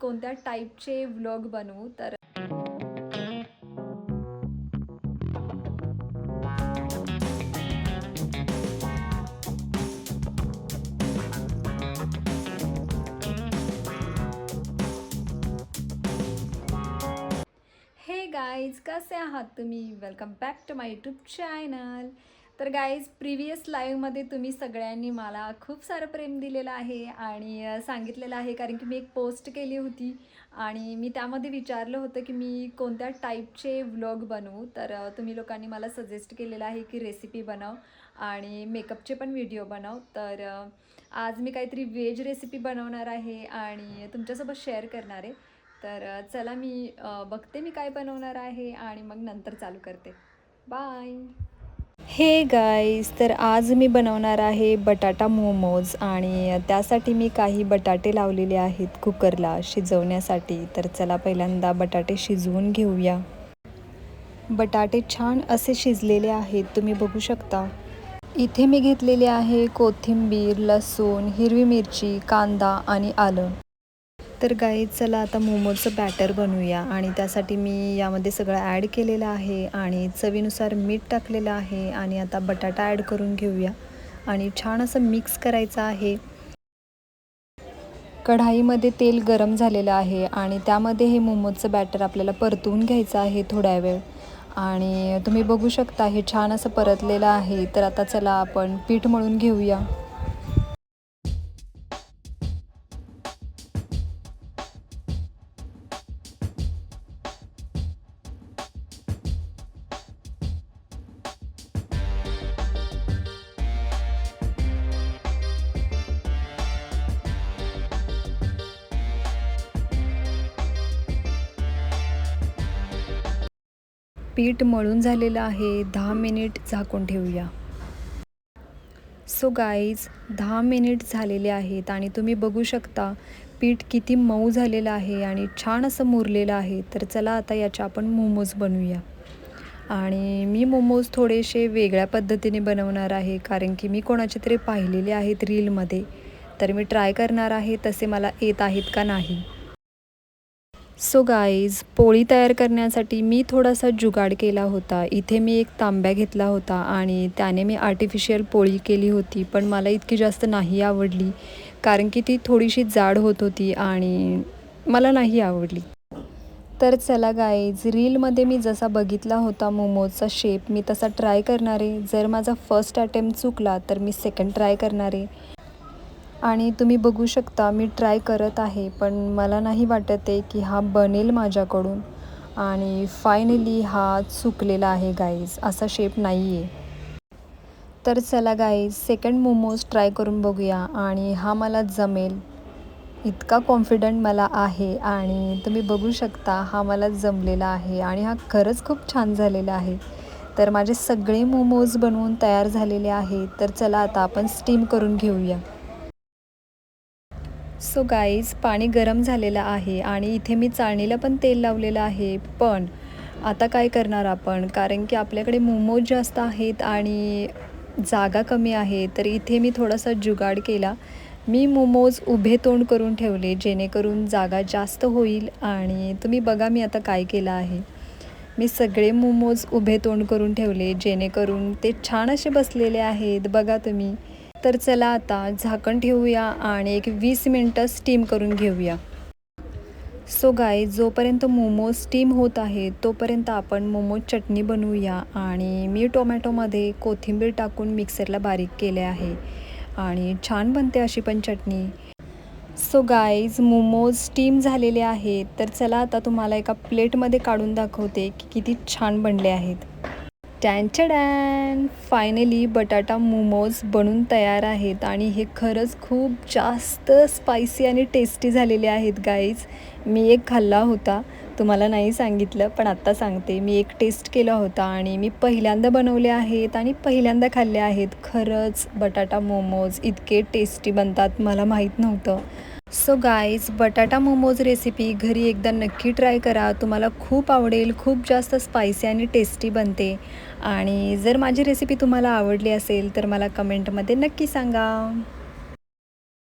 कोणत्या टाईपचे व्लॉग बनवू तर हे गाईज कसे आहात तुम्ही? Welcome back to my YouTube channel तर गाईज प्रिव्हियस लाईव्हमध्ये तुम्ही सगळ्यांनी मला खूप सारं प्रेम दिलेलं आहे आणि सांगितलेलं आहे. कारण की मी एक पोस्ट केली होती आणि मी त्यामध्ये विचारलं होतं की मी कोणत्या टाईपचे व्लॉग बनवू. तर तुम्ही लोकांनी मला सजेस्ट केलेलं आहे की रेसिपी बनव आणि मेकअपचे पण व्हिडिओ बनव. तर आज मी काहीतरी व्हेज रेसिपी बनवणार आहे आणि तुमच्यासोबत शेअर करणार आहे. तर चला मी बघते मी काय बनवणार आहे आणि मग नंतर चालू करते. बाय हे गाईज तर आज मी बनवणार आहे बटाटा मोमोज आणि त्यासाठी मी काही बटाटे लावलेले आहेत कुकरला शिजवण्यासाठी. तर चला पहिल्यांदा बटाटे शिजवून घेऊया. बटाटे छान असे शिजलेले आहेत तुम्ही बघू शकता. इथे मी घेतलेले आहे कोथिंबीर लसूण हिरवी मिरची कांदा आणि आलं. तर गाई चला आता मोमोजचं बॅटर बनवूया. आणि त्यासाठी मी यामध्ये सगळं ॲड केलेलं आहे आणि चवीनुसार मीठ टाकलेलं आहे आणि आता बटाटा ॲड करून घेऊया. आणि छान असं मिक्स करायचं आहे. कढाईमध्ये तेल गरम झालेलं आहे आणि त्यामध्ये हे मोमोजचं बॅटर आपल्याला परतवून घ्यायचं आहे थोड्या वेळ. आणि तुम्ही बघू शकता हे छान असं परतलेलं आहे. तर आता चला आपण पीठ मळून घेऊया. पीठ मळून झालेलं आहे. दहा मिनिट झाकून ठेवूया. सो गाईज दहा मिनिट झालेले आहेत आणि तुम्ही बघू शकता पीठ किती मऊ झालेलं आहे आणि छान असं मुरलेलं आहे. तर चला आता याच्या आपण मोमोज बनवूया. आणि मी मोमोज थोडेसे वेगळ्या पद्धतीने बनवणार आहे कारण की मी कोणाचे तरी पाहिलेले आहेत रीलमध्ये. तर मी ट्राय करणार आहे तसे मला येत आहेत का नाही. सो गाईज पोळी तयार करण्यासाठी मी थोडासा जुगाड केला होता. इथे मी एक तांब्या घेतला होता आणि त्याने मी आर्टिफिशियल पोळी केली होती पण मला इतकी जास्त नाही आवडली कारण की ती थोडीशी जाड होत होती आणि मला नाही आवडली. तर चला गाईज रीलमध्ये मी जसा बघितला होता मोमोजचा शेप मी तसा ट्राय करणार. आहे जर माझा फर्स्ट अटेम्प्ट चुकला तर मी सेकंड ट्राय करणार. आहे आणि तुम्ही बघू शकता मी ट्राय करत आहे पण मला नाही वाटत आहे की हा बनेल माझ्याकडून. आणि फायनली हा चुकलेला आहे गाईज असा शेप नाही आहे तर चला गाईज सेकंड मोमोज ट्राय करून बघूया. आणि हा मला जमेल. इतका कॉन्फिडंट मला आहे आणि तुम्ही बघू शकता हा मला जमलेला आहे. आणि हा खरंच खूप छान झालेला आहे. तर माझे सगळे मोमोज बनवून तयार झालेले आहेत. तर चला आता आपण स्टीम करून घेऊया. सो गाईज पाणी गरम झालेलं आहे आणि इथे मी चाळणीला पण तेल लावलेलं आहे. पण आता काय करणार आपण? कारण की आपल्याकडे मोमोज जास्त आहेत आणि जागा कमी आहे. तर इथे मी थोडासा जुगाड केला. मी मोमोज उभे तोंड करून ठेवले जेणेकरून जागा जास्त होईल आणि तुम्ही बघा मी आता काय केलं आहे. मी सगळे मोमोज उभे तोंड करून ठेवले जेणेकरून ते छान असे बसलेले आहेत. बघा तुम्ही. तर चला आता झाकण ठेवूया आणि एक वीस मिनटं स्टीम करून घेऊया. सो गाय जोपर्यंत मोमोज स्टीम होत आहे तोपर्यंत आपण मोमोज चटणी बनवूया आणि मी टोमॅटोमध्ये कोथिंबीर टाकून मिक्सरला बारीक केले आहे आणि छान बनते अशी पण चटणी. सो गाईज मोमोज स्टीम झालेले आहेत तर चला आता तुम्हाला एका प्लेटमध्ये काढून दाखवते की किती छान बनले आहेत. डॅन फायनली बटाटा मोमोज बनून तयार आहेत आणि हे खरंच खूप जास्त स्पायसी आणि टेस्टी झालेले आहेत गाईज मी एक खाल्ला होता. तुम्हाला नाही सांगितलं पण आत्ता सांगते. मी एक टेस्ट केला होता आणि मी पहिल्यांदा बनवले आहेत आणि पहिल्यांदा खाल्ले आहेत. खरंच बटाटा मोमोज इतके टेस्टी बनतात मला माहीत नव्हतं. सो गाईज बटाटा मोमोज रेसिपी घरी एकदा नक्की ट्राय करा. तुम्हाला खूप आवडेल खूप जास्त स्पायसी आणि टेस्टी बनते. आणि जर माझी रेसिपी तुम्हाला आवडली असेल तर मला कमेंटमध्ये नक्की सांगा.